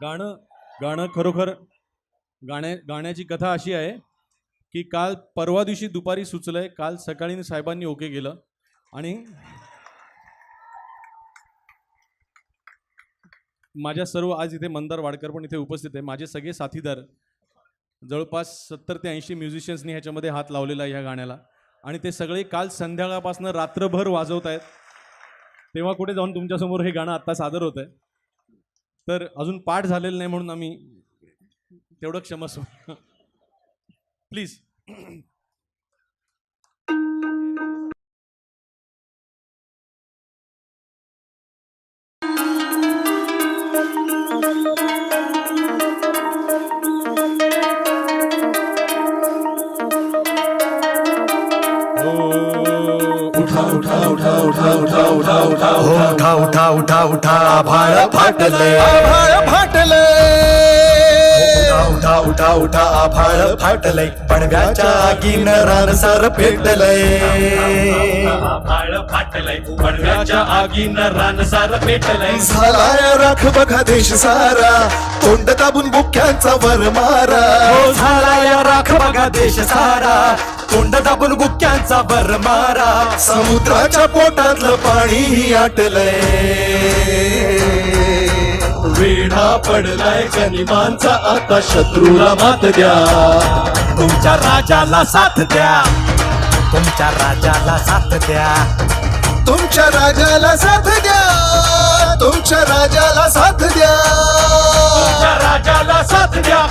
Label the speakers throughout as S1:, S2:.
S1: गाणं गाणं खरोखर गाण्या गाण्याची कथा अशी आहे की काल परवा दिवशी दुपारी सुचलंय काल सकाळी साहेबांनी ओके केलं आणि माझ्या सर्व आज इथे मंदार वाडकर पण इथे उपस्थित आहे. माझे सगळे साथीदार जवळपास सत्तर ते ऐंशी म्युझिशियन्सनी ह्याच्यामध्ये हात लावलेला आहे ह्या गाण्याला. आणि ते सगळे काल संध्याकाळपासून रात्रभर वाजवत आहेत तेव्हा कुठे जाऊन तुमच्यासमोर हे गाणं आत्ता सादर होत आहे तर अजून पाठ झालेलं नाही म्हणून आम्ही तेवढं क्षमस्व प्लीज उठा उठा उठा उठा उठा उठा
S2: हो उठा उठा उठा उठा आभाळ फाटले
S3: आभाळ फाटले
S2: उठा उठा उठा आभाळ फाटले पणव्याच्या आगीन रानसार पेटलय.
S4: आभाळ फाटलंय. पडव्याच्या आगीनं रानसार पेटलंय.
S3: झालाय राख बघा देश सारा. तोंड दाबून बुक्यांचा वर मारा.
S2: हो झाला या राख बघा देश सारा. तोंड दाबून गुक्क्यांचा बर मारा.
S3: समुद्राच्या पोटातलं पाणी आटलंय.
S4: वेढा पडलाय गनिमांचा आता शत्रूला मात द्या.
S2: तुमच्या राजाला साथ द्या. तुमच्या राजाला साथ द्या.
S3: तुमच्या राजाला साथ द्या. तुमच्या राजाला साथ द्या.
S4: तुमच्या राजाला साथ द्या.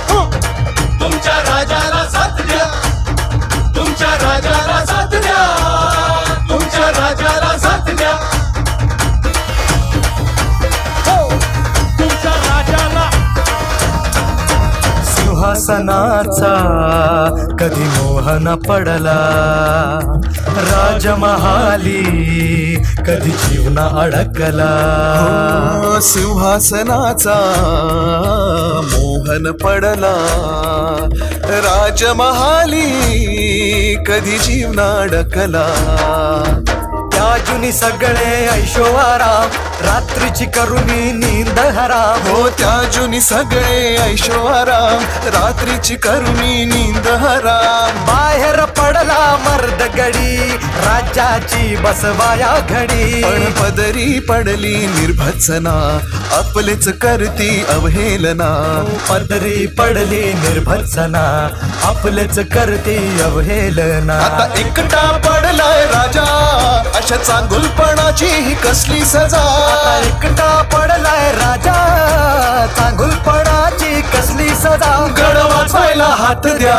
S2: सनाचा कधी मोहन पडला. राजमहाली कधी जीवना अडकला.
S3: हो, सिंहासनाचा मोहन पडला. राजमहाली कधी जीवना अडकला.
S2: त्या जुनी सगळे ऐशोआराम रात्रीची करुणी नींद हराम
S3: हो त्या जुनी सगळे ऐशोआराम रात्रीची करुणी नींद हराम
S2: बाहेर पडला मर्द गडी. राज्याची बसवाया घडी.
S3: पण पदरी पडली निर्भत्सना आपलेच करती अवहेलना.
S2: पदरी पडली निर्भत्सना आपलेच करते अवहेलना.
S3: आता एकटा पडलाय राजा अशा चांगुलपणाची ही कसली सजा.
S2: आता एकटा पडलाय राजा चांगुलपणाची कसली सदा
S3: गड वाचवायला हात द्या.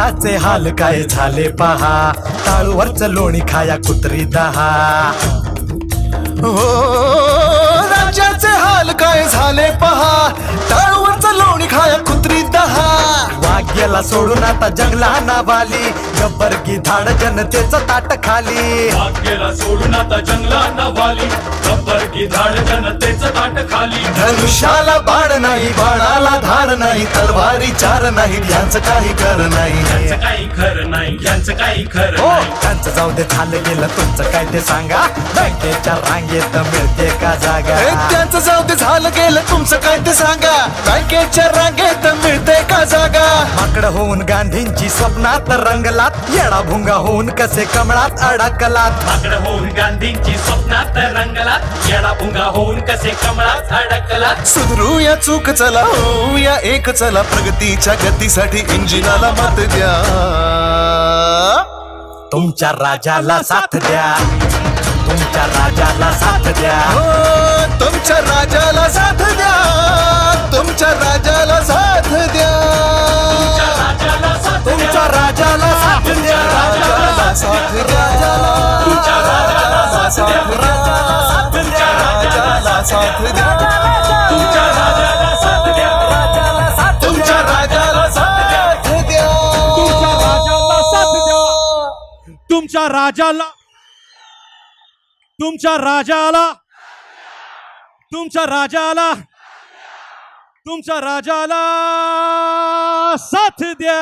S2: राजाचे हाल काय झाले पहा? टाळूवरच लोणी खाया कुत्री दहा.
S3: हो राज्याचे हाल काय झाले पहा? टाळूवरचं लोणी खाया कुत्री दहा.
S2: वाग्याला सोडून आता जंगला नावाली गब्बर की धाड जनतेचं ताट खाली.
S4: भाग्याला सोडून आता जंगलांना वाली. रब्बर की झाड जनतेचं ताट खाली.
S3: धनुष्याला बाण नाही बाणाला धार नाही तलवारी चार नाही यांचं काही कर नाही.
S4: यांचं काही खरं नाही यांचं काही खरं
S2: हो
S4: नाही.
S2: त्यांचं जाऊ दे झालं गेलं तुमचं काय ते सांगा. बँकेच्या रांगेत मिळते का जागा?
S3: हे त्यांचं जाऊ दे झालं गेलं तुमचं काय ते सांगा. बँकेच्या रांगेत मिळते का जागा?
S2: माकड होऊन गांधींची स्वप्नात रंगलात येडा भुंगा होऊन कसे कमळात अडकलात?
S4: माकड होऊन गांधींची स्वप्नात रंगलात येडा भुंगा होऊन कसे कमळात अडकलात?
S3: सुधरू या चूक चला हो या एक चला प्रगतीच्या गतीसाठी इंजिनाला मत द्या.
S2: तुमच्या राजाला साथ द्या. तुमच्या राजाला साथ द्या.
S3: हो, तुमच्या राजाला साथ द्या. तुमच्या राजाला साथ द्या.
S4: तुमच्या राजाला साथ द्या.
S2: राजाला साथ द्या.
S3: राजाला साथ द्या.
S1: तुमच्या राजाला साथ द्या. तुमच्या राजाला तुमच्या राजाला तुमच्या राजाला तुमच्या राजाला साथ द्या.